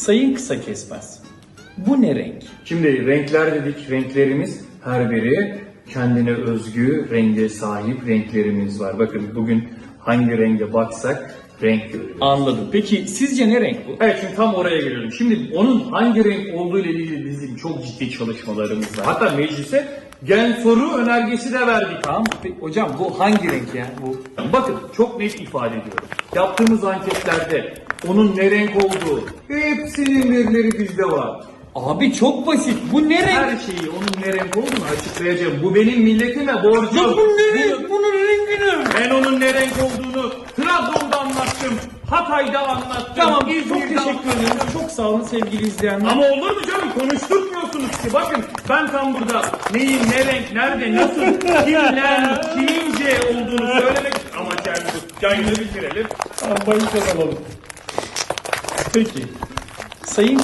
Sayın Kısa Kesmez, bu ne renk? Şimdi renkler dedik, renklerimiz her biri kendine özgü renge sahip renklerimiz var. Bakın bugün hangi renge baksak renk görüyoruz. Anladım. Peki sizce ne renk bu? Evet şimdi tam oraya geliyorum. Şimdi onun hangi renk olduğu ile ilgili bizim çok ciddi çalışmalarımız var. Hatta meclise gen soru önergesi de verdik. Tamam. Peki, hocam bu hangi renk ya? Bu Bakın çok net ifade ediyorum. Yaptığımız anketlerde onun ne renk olduğu hepsinin verileri bizde var. Abi çok basit. Bu ne renk? Her şeyi onun ne renk olduğunu açıklayacağım. Bu benim milletime borcum. Ya bu ne renk? Bunun rengi ne? Ben onun ne renk olduğunu Trabzon'da anlattım. Hatay'da anlattım. Tamam. Çok İzmir'de teşekkür anlattım. ederim. Çok sağ olun sevgili izleyenler. Ama olur mu canım konuşturmuyorsunuz ki. Bakın ben tam burada neyin ne renk, nerede, nasıl, kimden, kimince olduğunu söylemek ama kendimiz yayını bitirelim. Tamam, bayı kazanalım. Peki. Sayın